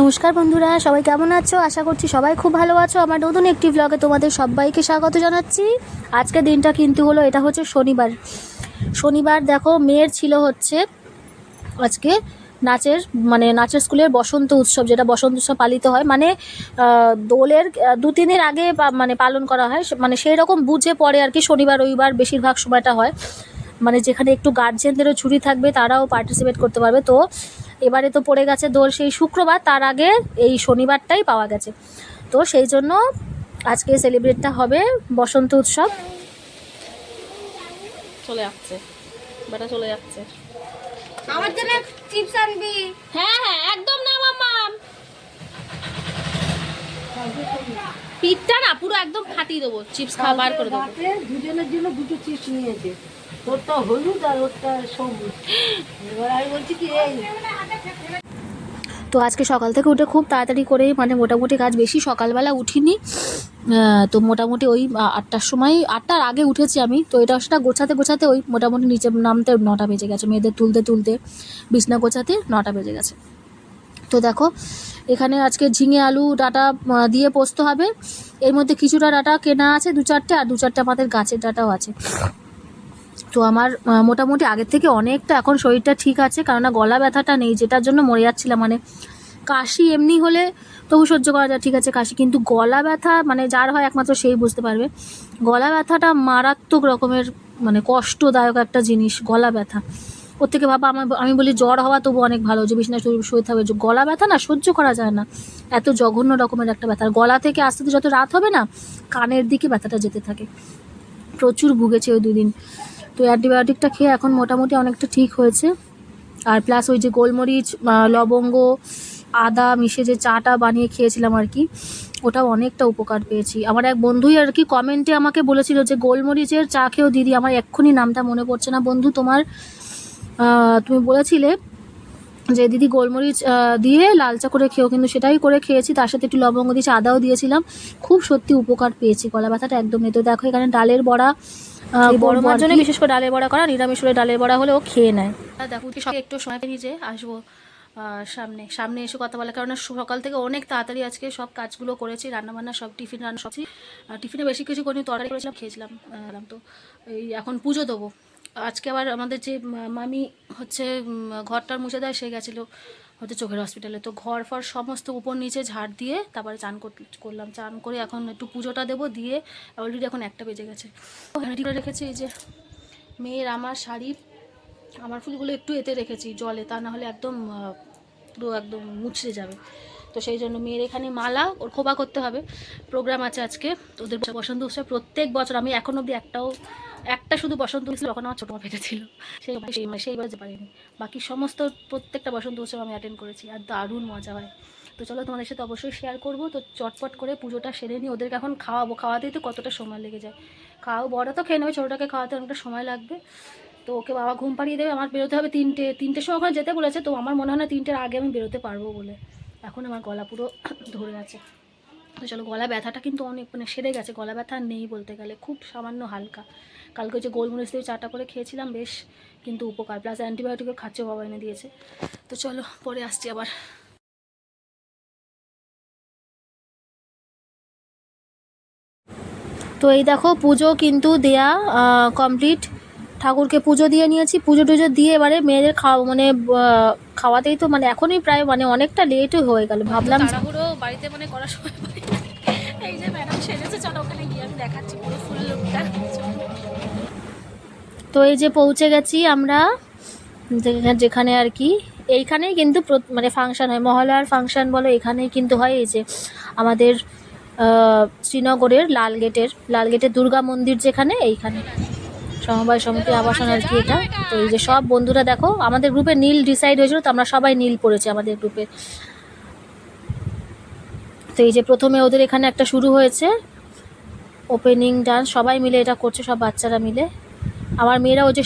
নমস্কার বন্ধুরা, সবাই কেমন আছো? আশা করছি সবাই খুব ভালো আছো। আমার নতুন একটি ব্লগে তোমাদের সবাইকে স্বাগত জানাচ্ছি। আজকে দিনটা কিন্তু হলো, এটা হচ্ছে শনিবার। শনিবার দেখো, মেয়ের ছিল হচ্ছে আজকে নাচের মানে নাচের স্কুলের বসন্ত উৎসব, যেটা বসন্ত উৎসব পালিত হয়। মানে দোলের দু তিন দিন আগে মানে পালন করা হয়। মানে সেই রকম বুঝে পড়ে আর কি শনিবার, রবিবার বেশিরভাগ সময়টা হয়। মানে যেখানে একটু গার্জেনদেরও ছুটি থাকবে, তারাও পার্টিসিপেট করতে পারবে। তো এবারে তো পড়ে গেছে দোল সেই শুক্রবার তার আগে এই শনিবারটাই পাওয়া গেছে। তো সেই জন্য আজকে সেলিব্রেটটা হবে বসন্ত উৎসব। চলে যাচ্ছে বেটা চলে যাচ্ছে। আমার জন্য চিপস আনবি। হ্যাঁ হ্যাঁ একদম না মাম্মাম পিঠটা না পুরো একদম ফাটিয়ে দেবো। চিপস খাওয়া বার করে দেবো। দুজনের জন্য দুটো চিপস নিয়েছে। তোরটা হলুদ আর ওরটা সবুজ। এবার আমি বলছি কি এই তো আজকে সকাল থেকে উঠে খুব তাড়াতাড়ি করে মানে মোটামুটি কাজ বেশি সকালবেলা উঠিনি। তো মোটামুটি ওই আটটার সময়, আটটার আগে উঠেছি আমি। তো এটা সেটা গোছাতে গোছাতে ওই মোটামুটি নিচে নামতে নটা বেজে গেছে। মেয়েদের তুলতে তুলতে, বিছনা গোছাতে নটা বেজে গেছে। তো দেখো, এখানে আজকে ঝিঙে, আলু, ডাটা দিয়ে পোস্ত হবে। এর মধ্যে কিছুটা ডাটা কেনা আছে দু চারটে, আর দু চারটে আমাদের গাছের ডাটাও আছে। তো আমার মোটামুটি আগের থেকে অনেকটা এখন শরীরটা ঠিক আছে। কেননা গলা ব্যথাটা নেই, যেটার জন্য মরে যাচ্ছিলাম। মানে কাশি এমনি হলে তবু সহ্য করা যায়, ঠিক আছে, কাশি। কিন্তু গলা ব্যথা মানে যার হয় একমাত্র সেই বুঝতে পারবে। গলা ব্যথাটা মারাত্মক রকমের মানে কষ্টদায়ক একটা জিনিস, গলা ব্যথা। ওর থেকে বাবা আমার আমি বলি জ্বর হওয়া তবু অনেক ভালো, যে বিছানায় শুয়ে থাকবে। যে গলা ব্যথা না, সহ্য করা যায় না। এত জঘন্য রকমের একটা ব্যথা। গলা থেকে আস্তে আস্তে যত রাত হবে না, কানের দিকে ব্যথাটা যেতে থাকে। প্রচুর ভুগেছে ওই দুদিন। তো অ্যান্টিবায়োটিকটা খেয়ে এখন মোটামুটি অনেকটা ঠিক হয়েছে। আর প্লাস ওই যে গোলমরিচ লবঙ্গ আদা মিশে যে চাটা বানিয়ে খেয়েছিলাম আর কি ওটাও অনেকটা উপকার পেয়েছি। আমার এক বন্ধুই আর কি কমেন্টে আমাকে বলেছিল যে গোলমরিচের চা খেয়েও দিদি আমার এক্ষুনি নামটা মনে পড়ছে না। বন্ধু তোমার তুমি বলেছিলে যে দিদি গোলমরিচ দিয়ে লাল চা করে খেয়েও কিন্তু সেটাই করে খেয়েছি তার সাথে একটু লবঙ্গ দিয়েছি আদাও দিয়েছিলাম। খুব সত্যি উপকার পেয়েছি গলা ব্যথাটা একদম নেই। তো দেখো এখানে ডালের বড়া বড় মার জন্য বিশেষ করে ডালের বড়া করা নিরামিষ ডালের বড়া হলে ও খেয়ে নেয়। দেখো একটু সময় পেরিয়ে যে আসব। সামনে সামনে এসে কথা বলা। কারণ সকাল থেকে অনেক তাড়াতাড়ি আজকে সব কাজগুলো করেছি, রান্নাবান্না সব টিফিন রান্না সব টিফিনে বেশি কিছু করিনি, তরকারি করেছিলাম, খেয়েছিলাম তো। এই এখন পুজো দেবো। আজকে আবার আমাদের যে মামি হচ্ছে ঘরটার মুছে দেয়, সে গেছিল হচ্ছে চোখের হসপিটালে তো ঘর ফর সমস্ত উপর নিচে ঝাড় দিয়ে তারপরে চান কর- করলাম। চান করে এখন একটু পুজোটা দেবো দিয়ে অলরেডি এখন একটা বেজে গেছে। রেখেছি এই যে মেয়ের আমার শাড়ি। আমার ফুলগুলো একটু এতে রেখেছি, জলে, তা না হলে একদম পুরো একদম মুছড়ে যাবে। তো সেই জন্য মেয়ের এখানে মালা, ওর খোপা করতে হবে। প্রোগ্রাম আছে আজকে, ওদের বসন্ত উৎসব প্রত্যেক বছর, আমি এখন অবধি একটাও, একটা শুধু বসন্ত উৎসব তখন আমার ছোটো মা পেটে ছিল সেই সেই যে পারিনি। বাকি সমস্ত, প্রত্যেকটা বসন্ত উৎসব আমি অ্যাটেন্ড করেছি, আর দারুণ মজা হয়। তো চলো তোমাদের সাথে অবশ্যই শেয়ার করব, তো চটপট করে পুজোটা সেরে নিই ওদেরকে এখন খাওয়াবো। খাওয়াতেই তো কতটা সময় লেগে যায়। খাওয়াও বড় তো খেয়ে নেবে, ছোটোটাকে খাওয়াতে অনেকটা সময় লাগবে। তো ওকে বাবা ঘুম পাড়িয়ে দেবে, আমার বেরোতে হবে তিনটে, তিনটের সময় ওখানে যেতে বলেছে, তো আমার মনে হয় না তিনটের আগে আমি বেরোতে পারব বলে। এখন আমার গলা পুরো ধরে আছে তো চলো, গলা ব্যথাটা কিন্তু অনেক মানে সেরে গেছে, গলা ব্যথা নেই বলতে গেলে, খুব সামান্য হালকা। কালকে যে গোলমরিচ দিয়ে চাটা করে খেয়েছিলাম, বেশ কিন্তু উপকার প্লাস অ্যান্টিবায়োটিকও খাচ্ছে, বাবা এনে দিয়েছে। তো চলো, পরে আসছি আবার। তো এই দেখো পুজো কিন্তু দেয়া কমপ্লিট ঠাকুরকে পুজো দিয়ে নিয়েছি। পুজো টুজো দিয়ে এবারে মেয়েদের খাওয়া মানে খাওয়াতেই তো মানে এখনই প্রায় মানে অনেকটা লেটই হয়ে গেল। ভাবলাম তাড়াহুড়ো বাড়িতে মানে করার সময় এই যে ম্যাডাম সেরেছে চলো ওখানে গিয়ে আমি দেখাচ্ছি পুরো ফুল লুকটা তো এই যে পৌঁছে গেছি আমরা যেখানে- আর কি। এইখানেই কিন্তু মানে ফাংশন হয়। মহলার ফাংশন বলো এখানেই কিন্তু হয় এই যে আমাদের শ্রীনগরের লাল গেটের লাল গেটের দুর্গা মন্দির যেখানে এইখানে। সমবায় সমিতি আবাসন আর কি এটা। তো এই যে সব বন্ধুরা দেখো, আমাদের গ্রুপে নীল ডিসাইড হয়েছিল, তো আমরা সবাই নীল পড়েছি আমাদের গ্রুপে তো এই যে প্রথমে ওদের এখানে একটা শুরু হয়েছে ওপেনিং ডান্স সবাই মিলে এটা করছে, সব বাচ্চারা মিলে। আমার মেয়েরা ওই যে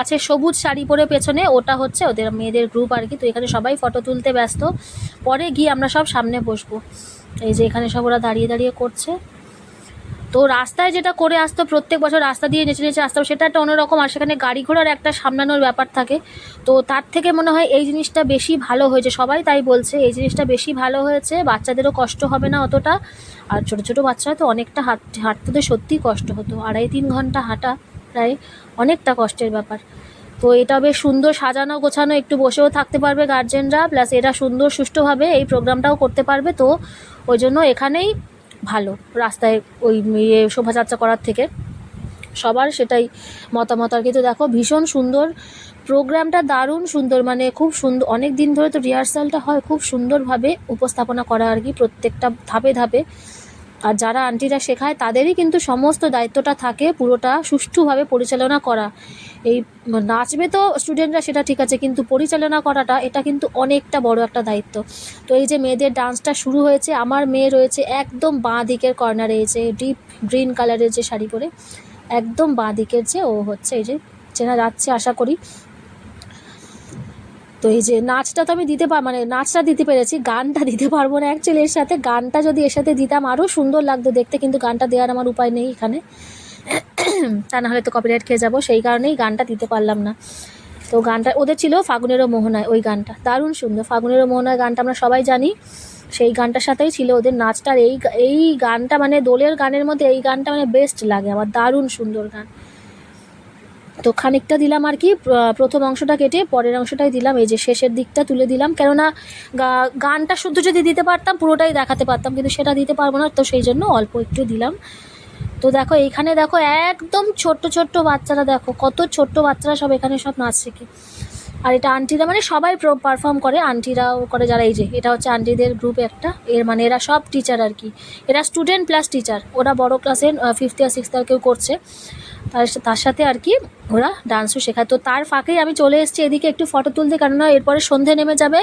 আছে সবুজ শাড়ি পরে পেছনে, ওটা হচ্ছে ওদের মেয়েদের গ্রুপ আর কি, তো এখানে সবাই ফটো তুলতে ব্যস্ত। পরে গিয়ে আমরা সব সামনে বসবো। এই যে এখানে সব ওরা দাঁড়িয়ে দাঁড়িয়ে করছে। তো রাস্তায় যেটা করে আসতো, প্রত্যেক বছর রাস্তা দিয়ে নেচে নেচে আসতাম সেটা একটা অন্যরকম আর সেখানে গাড়ি ঘোড়ার একটা সামলানোর ব্যাপার থাকে। তো তার থেকে মনে হয় এই জিনিসটা বেশি ভালো হয়েছে। সবাই তাই বলছে, এই জিনিসটা বেশি ভালো হয়েছে। বাচ্চাদেরও কষ্ট হবে না অতটা। আর ছোটো ছোটো বাচ্চারা তো অনেকটা হাঁট হাঁটতে তো সত্যিই কষ্ট হতো। আড়াই, তিন ঘণ্টা হাঁটা প্রায় অনেকটা কষ্টের ব্যাপার। তো এটা বেশ সুন্দর সাজানো, গোছানো, একটু বসেও থাকতে পারবে গার্জেনরা প্লাস এরা সুন্দর, সুষ্ঠুভাবে এই প্রোগ্রামটাও করতে পারবে। তো ওই জন্য এখানেই ভালো। রাস্তায় ওই ইয়ে শোভাযাত্রা করার থেকে সবার সেটাই মতামত। আর কিন্তু দেখো, ভীষণ সুন্দর, প্রোগ্রামটা দারুণ সুন্দর মানে খুব সুন্দর অনেক দিন ধরে তো রিহার্সালটা হয়, খুব সুন্দরভাবে উপস্থাপনা করা আর কি প্রত্যেকটা ধাপে ধাপে। আর যারা আন্টিরা শেখায়, তাদেরই কিন্তু সমস্ত দায়িত্বটা থাকে পুরোটা সুষ্ঠুভাবে পরিচালনা করা। এই নাচবে তো স্টুডেন্টরা সেটা ঠিক আছে, কিন্তু পরিচালনা করাটা, এটা কিন্তু অনেকটা বড় একটা দায়িত্ব। তো এই যে মেয়েদের ডান্সটা শুরু হয়েছে, আমার মেয়ে রয়েছে একদম বাঁ দিকের কর্নারে এই যে ডিপ গ্রিন কালারের যে শাড়ি পরে, একদম বাঁ দিকের যে ও হচ্ছে, এই যে চেনা যাচ্ছে, আশা করি। তো এই যে নাচটা তো আমি দিতে পার মানে নাচটা দিতে পেরেছি, গানটা দিতে পারব না অ্যাকচুয়ালি এর সাথে, গানটা যদি এর সাথে দিতাম আরও সুন্দর লাগতো দেখতে, কিন্তু গানটা দেওয়ার আমার উপায় নেই এখানে। তা না হলে তো কপিরাইট খেয়ে যাব। সেই কারণেই গানটা দিতে পারলাম না। তো গানটা, ওদের ছিল ফাগুনেরও মোহনায় ওই গানটা। দারুণ সুন্দর। ফাগুনেরও মোহনায় গানটা আমরা সবাই জানি। সেই গানটার সাথেই ছিল ওদের নাচটার। এই এই গানটা মানে দোলের গানের মধ্যে এই গানটা মানে বেস্ট লাগে আমার। দারুণ সুন্দর গান। তো খানিকটা দিলাম আর কি। প্রথম অংশটা কেটে পরের অংশটাই দিলাম। এই যে শেষের দিকটা তুলে দিলাম। কেননা গানটা শুদ্ধ যদি দিতে পারতাম, পুরোটাই দেখাতে পারতাম। কিন্তু সেটা দিতে পারব না। তো সেই জন্য অল্প একটু দিলাম। তো দেখো, এইখানে দেখো একদম ছোট্ট ছোট্ট বাচ্চারা দেখো, কত ছোট্ট বাচ্চারা সব এখানে সব নাচ শেখে আর এটা আন্টিরা মানে সবাই পারফর্ম করে আন্টিরাও করে যারা, এই যে, এটা হচ্ছে আন্টিদের গ্রুপ একটা, এর মানে এরা সব টিচার আর কি। এরা স্টুডেন্ট প্লাস টিচার ওরা বড় ক্লাসের ফিফথ ইয়ার সিক্সথ ইয়ার কেউ করছে। তার তার সাথে আর কি ওরা ডান্সও শেখায়। তো তার ফাঁকেই আমি চলে এসেছি, এদিকে একটু ফটো তুলতে, কেননা এরপরে সন্ধে নেমে যাবে,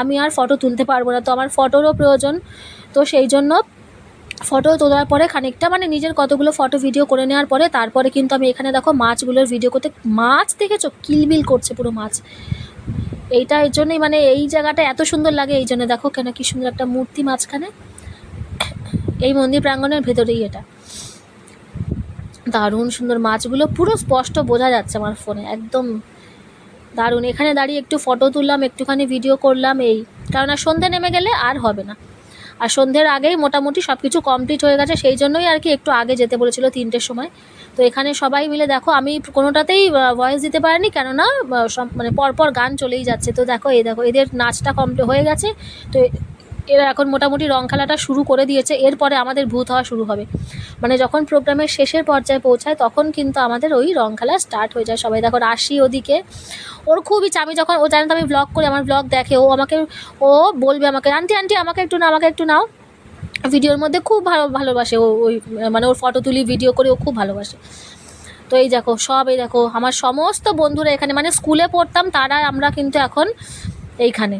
আমি আর ফটো তুলতে পারব না। তো আমার ফটোরও প্রয়োজন। তো সেই জন্য ফটো তোলার পরে খানিকটা মানে নিজের কতগুলো ফটো ভিডিও করে নেওয়ার পরে তারপরে কিন্তু আমি এখানে দেখো মাছগুলোর ভিডিও করতে, মাছ দেখেছ? কিলবিল করছে পুরো মাছ। এইটা এর জন্যই মানে এই জায়গাটা এত সুন্দর লাগে, এই জন্য দেখো কেন কি সুন্দর একটা মূর্তি মাঝখানে। এই মন্দির প্রাঙ্গণের ভেতরেই এটা। দারুণ সুন্দর মাছগুলো, পুরো স্পষ্ট বোঝা যাচ্ছে আমার ফোনে একদম দারুণ। এখানে দাঁড়িয়ে একটু ফটো তুললাম, একটুখানি ভিডিও করলাম, এই। কেননা সন্ধে নেমে গেলে আর হবে না। আর সন্ধ্যের আগেই মোটামুটি সব কিছু কমপ্লিট হয়ে গেছে, সেই জন্যই আর কি একটু আগে যেতে বলেছিল তিনটের সময়। তো এখানে সবাই মিলে দেখো, আমি কোনোটাতেই ভয়েস দিতে পারিনি, কেননা সব- মানে পরপর গান চলেই যাচ্ছে। তো দেখো, এই দেখো, এদের নাচটা কমপ্লিট হয়ে গেছে। তো এরা এখন মোটামুটি রং খেলাটা শুরু করে দিয়েছে, এরপরে আমাদের ভূত হওয়া শুরু হবে। মানে যখন প্রোগ্রামের শেষের পর্যায়ে পৌঁছায়, তখন কিন্তু আমাদের ওই রং খেলা স্টার্ট হয়ে যায় সবাই। দেখো রাশি ওদিকে, ওর খুবই আমি যখন, ও জানে তো, আমি ব্লগ করি, আমার ব্লগ দেখে, ও আমাকে, ও বলবে আমাকে, আন্টি আন্টি, আমাকে একটু না আমাকে একটু নাও। ভিডিওর মধ্যে খুব ভালো, ভালোবাসে ও, ওই মানে ওর ফটো তুলি ভিডিও করে, ও খুব ভালোবাসে। তো এই দেখো, সব এই দেখো, আমার সমস্ত বন্ধুরা এখানে মানে স্কুলে পড়তাম তারা আমরা কিন্তু এখন এইখানে।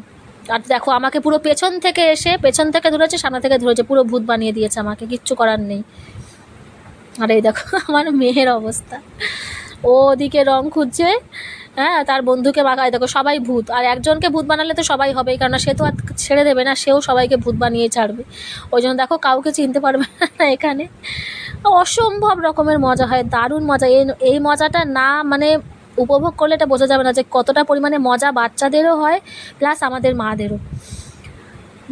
আর দেখো, আমাকে পুরো পেছন থেকে এসে, পেছন থেকে ধরেছে, সামনে থেকে ধরেছে, পুরো ভূত বানিয়ে দিয়েছে আমাকে, কিচ্ছু করার নেই। আর এই দেখো, আমার মেয়ের অবস্থা। ও ওদিকে রং খুঁজছে হ্যাঁ তার বন্ধুকে বাগায় দেখো, সবাই ভূত। আর একজনকে ভূত বানালে তো সবাই হবেই কারণ সে তো আর ছেড়ে দেবে না, সেও সবাইকে ভূত বানিয়ে ছাড়বে। ওই জন্য দেখো, কাউকে চিনতে পারবে না এখানে। অসম্ভব রকমের মজা হয়, দারুণ মজা। এই এই মজাটা না মানে উপভোগ করলে এটা বোঝা যাবে না যে কতটা পরিমাণে মজা বাচ্চাদেরও হয় প্লাস আমাদের মাদেরও।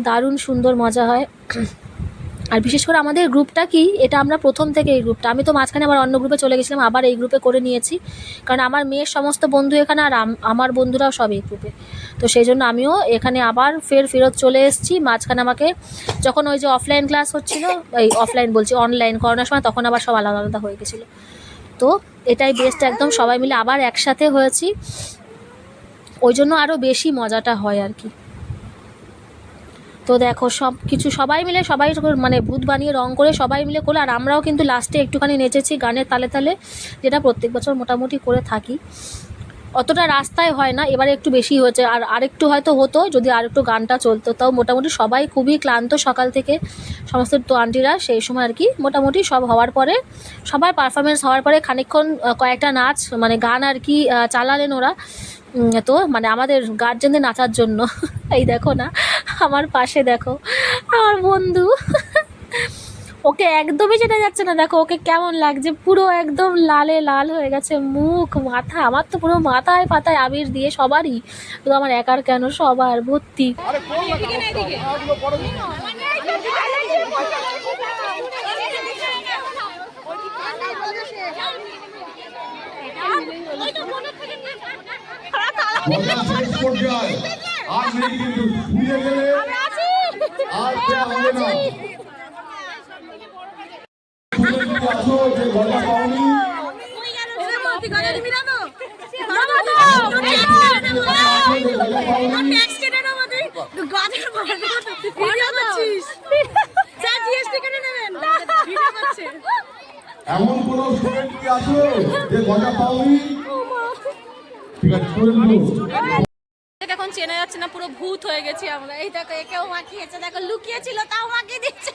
দারুণ সুন্দর মজা হয়। আর বিশেষ করে আমাদের গ্রুপটা কি, এটা আমরা প্রথম থেকে এই গ্রুপটা। আমি তো মাঝখানে আবার অন্য গ্রুপে চলে গেছিলাম, আবার এই গ্রুপে করে নিয়েছি। কারণ আমার মেয়ের সমস্ত বন্ধু এখানে আর আমার বন্ধুরাও সব এই গ্রুপে। তো সেই জন্য আমিও এখানে আবার ফের ফেরত চলে এসেছি। মাঝখানে আমাকে যখন ওই যে অফলাইন ক্লাস হচ্ছিল, এই অফলাইন বলছি অনলাইন করোনার সময় তখন আবার সব আলাদা আলাদা হয়ে গেছিল। তো এটাই বেস্ট একদম সবাই মিলে আবার একসাথে হয়েছি। ওই জন্য আরও বেশি মজাটা হয় আর কি। তো দেখো, সব কিছু সবাই মিলে, সবাই মানে ভূত বানিয়ে রং করে সবাই মিলে করল, আর আমরাও কিন্তু লাস্টে একটুখানি নেচেছি গানের তালে তালে, যেটা প্রত্যেক বছর মোটামুটি করে থাকি। অতটা রাস্তায় হয় না, এবারে একটু বেশি হয়েছে। আর আরেকটু হয়তো হতো যদি আরেকটু গানটা চলতো। তাও মোটামুটি সবাই খুবই ক্লান্ত সকাল থেকে। সমস্ত তো আন্টিরা সেই সময় আর কি মোটামুটি সব হওয়ার পরে সবার পারফরমেন্স হওয়ার পরে খানিকক্ষণ কয়েকটা নাচ মানে গান আর কি চালালেন ওরা। তো মানে আমাদের গার্জেনদের নাচার জন্য। এই দেখো না, আমার পাশে দেখো, আমার বন্ধু। ওকে একদমই চেনা যাচ্ছে না। দেখো ওকে কেমন লাগছে? পুরো একদম লালে লাল হয়ে গেছে মুখ মাথা। আমার তো পুরো মাথায় পাতায় আবির দিয়ে সবারই। শুধু আমার একার কেন? সবার ভর্তি। আর নেই কিন্তু ফুরিয়ে গেলে আর হবে না। এমন কোন এখন চেনা যাচ্ছে না, পুরো ভূত হয়ে গেছি আমরা। এই দেখো, একেও মাখিয়েছে। দেখো, লুকিয়েছিল, তাও মাখিয়ে দিচ্ছে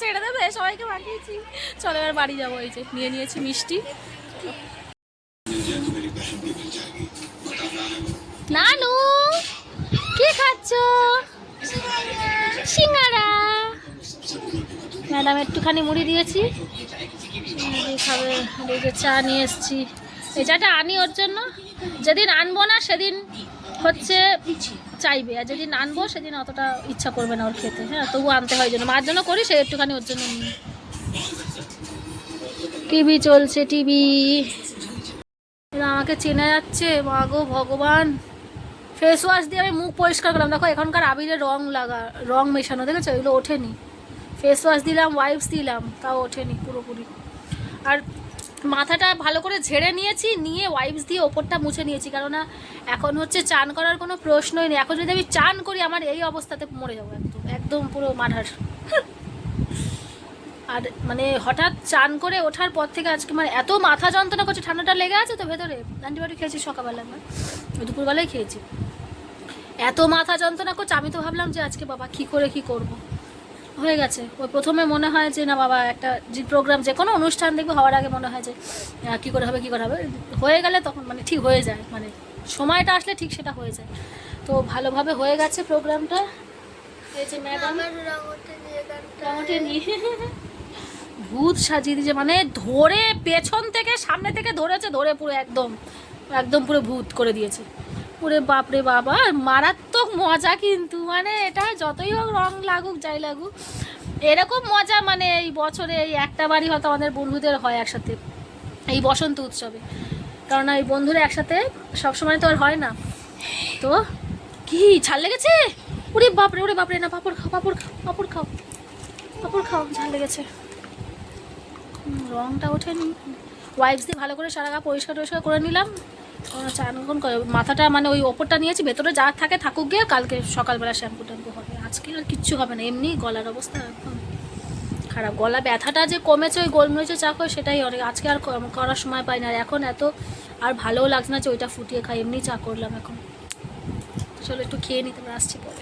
ছেড়ে দেবে সবাইকে মাখিয়েছি চলো এবার বাড়ি যাব, এই যে নিয়ে নিয়েছি মিষ্টি। নানু, কি খাচ্ছ? সিঙ্গারা। ম্যাডাম, একটুখানি মুড়ি দিয়েছি। খাবে চা নিয়ে এসেছি। এই চাটা আনি ওর জন্য। যেদিন আনব না, সেদিন হচ্ছে চাইবে, আর যেদিন আনব সেদিন অতটা ইচ্ছা করবে না ওর খেতে। হ্যাঁ তবু আনতে হয় জন্য। মার জন্য করি, সে একটুখানি ওর জন্য টিভি চলছে, টিভি। আমাকে চেনা যাচ্ছে, মা গো ভগবান। ফেস ওয়াশ দিয়ে আমি মুখ পরিষ্কার করলাম। দেখো, এখনকার আবিরের রং লাগা, রং মেশানো, দেখেছ? এগুলো ওঠেনি। ফেস ওয়াশ দিলাম ওয়াইপস দিলাম, তাও ওঠেনি পুরোপুরি। আর মাথাটা ভালো করে ঝেড়ে নিয়েছি, নিয়ে ওয়াইপস দিয়ে ওপরটা মুছে নিয়েছি। কেননা এখন হচ্ছে চান করার কোনো প্রশ্নই নেই। এখন যদি আমি চান করি, আমার এই অবস্থাতে মরে যাব একদম একদম পুরো মাঠার আর মানে হঠাৎ চান করে ওঠার পর থেকে আজকে মানে এত মাথা যন্ত্রণা করছে, ঠান্ডাটা লেগে আছে তো ভেতরে। অ্যান্টিবায়োটিক খেয়েছি সকালবেলা ওই দুপুরবেলায় খেয়েছি। এত মাথা যন্ত্রণা করছে, আমি তো ভাবলাম যে আজকে বাবা কি করে কি করব? হয়ে গেছে। ওই প্রথমে মনে হয় যে না বাবা একটা যে প্রোগ্রাম যে কোনো অনুষ্ঠান দেখবে হওয়ার আগে মনে হয় যে কি করে হবে কি করে হবে? হয়ে গেলে তখন মানে ঠিক হয়ে যায়। মানে সময়টা আসলে ঠিক সেটা হয়ে যায়। তো ভালোভাবে হয়ে গেছে প্রোগ্রামটা এই যে ম্যাডাম মোটামুটি নিয়ে ভূত সাজিয়ে দিয়েছে। মানে ধরে পেছন থেকে সামনে থেকে ধরেছে ধরে পুরো একদম একদম পুরো ভূত করে দিয়েছে। পুরে বাপরে বাবা মারাত্মক মজা কিন্তু। মানে এটা যতই হোক রং লাগুক, যাই লাগুক। এরকম মজা মানে এই বছরে এই একটা বাড়ি হয়তো আমাদের বন্ধুদের হয় একসাথে, এই বসন্ত উৎসবে। কারণ এই বন্ধুরা একসাথে সবসময় তো আর হয় না। তো কি, ঝাল লেগেছে? ওরে বাপরে ওরে বাপরে, না, পাপড় খাও পাপড় খাও পাপড় খাও পাপড় খাও, ঝাল লেগেছে। রংটা ওঠেনি। ওয়াইপস দিয়ে ভালো করে সারা গা পরিষ্কার টরিষ্কার করে নিলাম। আহ, এখন করে- মাথাটা মানে ওই ওপরটা নিয়েছি ভেতরে যা থাকে থাকুক গিয়ে কালকে সকালবেলা শ্যাম্পু ট্যাম্পু হবে। আজকে আর কিচ্ছু হবে না এমনি গলার অবস্থা একদম খারাপ। গলা ব্যথাটা যে কমেছে ওই গোলমরিচে চা করে সেটাই অনেক আজকে আর করার সময় পাই না। আর এখন এত আর ভালোও লাগছে না যে ওইটা ফুটিয়ে খাই এমনি চা করলাম এখন। চলো একটু খেয়ে নিতে আসছি পরে।